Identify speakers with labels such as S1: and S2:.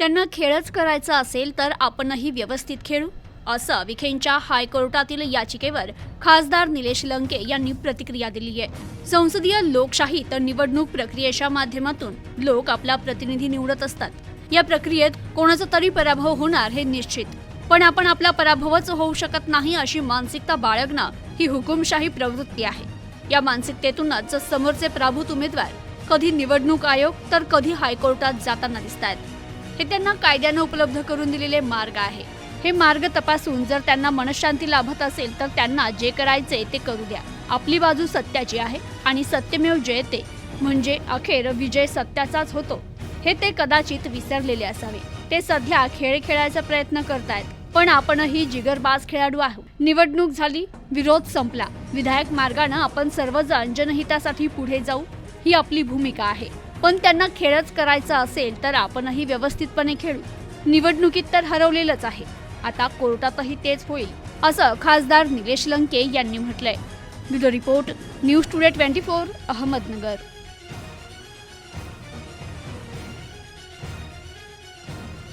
S1: त्यांना खेळच करायचा असेल तर आपणही व्यवस्थित खेळू असं विखेंच्या हायकोर्टातील याचिकेवर खासदार निलेश लंके यांनी प्रतिक्रिया दिली आहे. संसदीय लोकशाही तर निवडणूक प्रक्रियेच्या माध्यमातून लोक आपला प्रतिनिधी निवडत असतात. या प्रक्रियेत कोणाचा तरी पराभव होणार हे निश्चित. पण आपण आपला पराभवच होऊ शकत नाही अशी मानसिकता बाळगणं ही हुकुमशाही प्रवृत्ती आहे. या मानसिकतेतूनच समोरचे प्रभूत उमेदवार कधी निवडणूक आयोग तर कधी हायकोर्टात जाताना दिसत आहेत हे त्यांना कायद्यानं उपलब्ध करून दिलेले मार्ग आहे. हे मार्ग तपासून जर त्यांना मनशांती लाभत असेल तर त्यांना जे करायचे ते करू द्या. आपली बाजू सत्याची आहे आणि सत्यमेव जयते. म्हणजे अखेर विजय सत्याचाच होतो. हे ते कदाचित विसरलेले असावे. ते सध्या खेळ खेळायचा प्रयत्न करतायत. पण आपणही जिगरबाज खेळाडू आहोत. निवडणूक झाली विरोध संपला. विधायक मार्गानं आपण सर्वजण जनहितासाठी पुढे जाऊ ही आपली भूमिका आहे. पण त्यांना खेळच करायचा असेल तर आपणही व्यवस्थितपणे खेळू. निवडणुकीत तर हरवलेलंच आहे. आता कोर्टातही तेच होईल असं खासदार निलेश लंके यांनी म्हटलंय. Bureau report news today twenty four Ahmednagar.